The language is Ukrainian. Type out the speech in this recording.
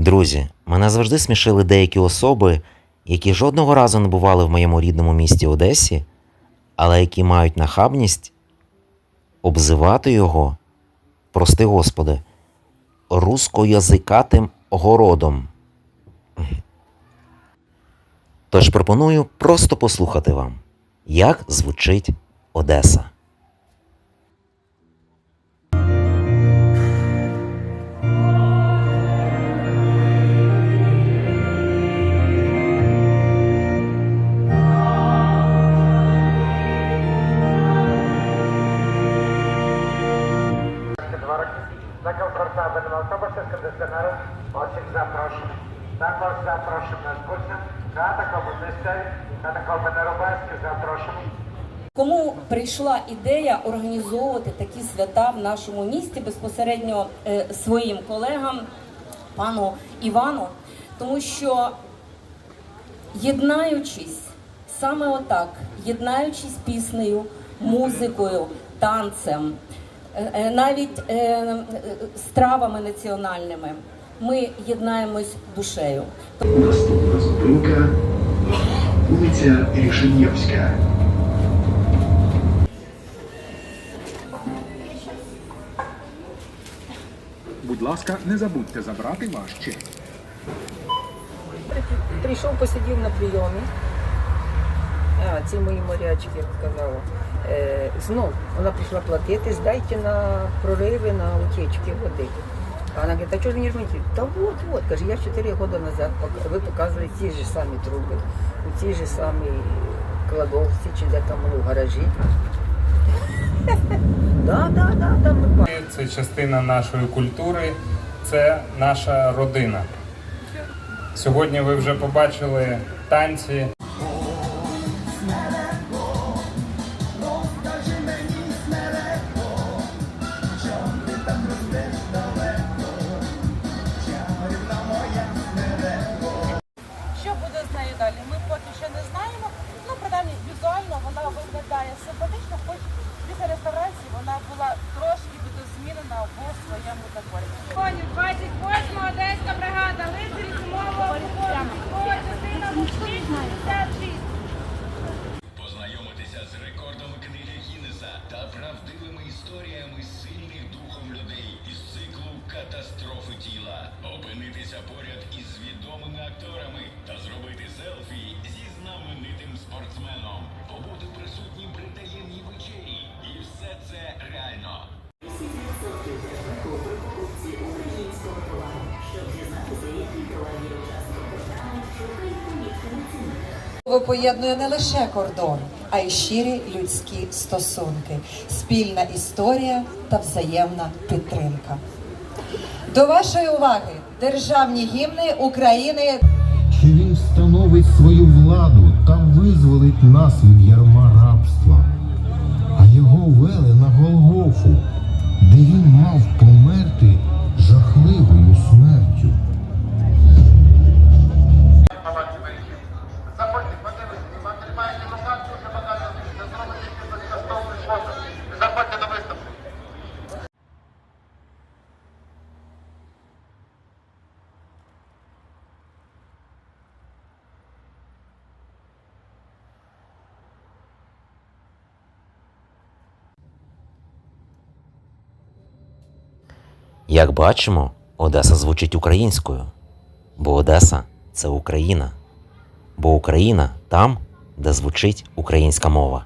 Друзі, мене завжди смішили деякі особи, які жодного разу не бували в моєму рідному місті Одесі, але які мають нахабність обзивати його, прости Господи, рускоязикатим городом. Тож пропоную просто послухати вам, як звучить Одеса. Комфортабельному автобусі з кондиціонером. Осіб запрошую. Також запрошуємо на екскурсію. Катакомби місцеві, катакомби Нерубайські запрошуємо. Кому прийшла ідея організовувати такі свята в нашому місті безпосередньо е, своїм колегам, пану Івану, тому що єднаючись саме отак, єднаючись піснею, музикою, танцем, навіть е, е, стравами національними, ми єднаємось душею. Наступна зупинка вулиця Рішенєвська. Будь ласка, не забудьте забрати ваш чек. Прийшов, посидів на прийомі. А, ці мої морячки, як сказала. Е, знов вона прийшла платити, здайте на прориви, на утечки води. А вона говорить, а чого ж не жмете? Та от, от, каже, я 4 роки назад, ви показували ті ж самі труби, у тій ж самій кладовці, чи де там у гаражі. Да, да, да, да, ми бачимо. Це частина нашої культури, це наша родина. Сьогодні ви вже побачили танці. Що буде з нею далі? Ми поки що не знаємо. Ну, принаймні, візуально вона виглядає симпатично, хоч після реставрації вона була трошки видозмінена в своєму. Конів 28 Одеська бригада, лицарі зимового походу, частина 66. Опинитися поряд із відомими акторами та зробити селфі зі знаменитим спортсменом. Побути присутнім при таємній вечері. І все це реально. Мова поєднує не лише кордон, а й щирі людські стосунки, спільна історія та взаємна підтримка. До вашої уваги державні гімни України. Чи він встановить свою владу та визволить нас від ярма Як бачимо, Одеса звучить українською, бо Одеса це Україна, бо Україна там, де звучить українська мова.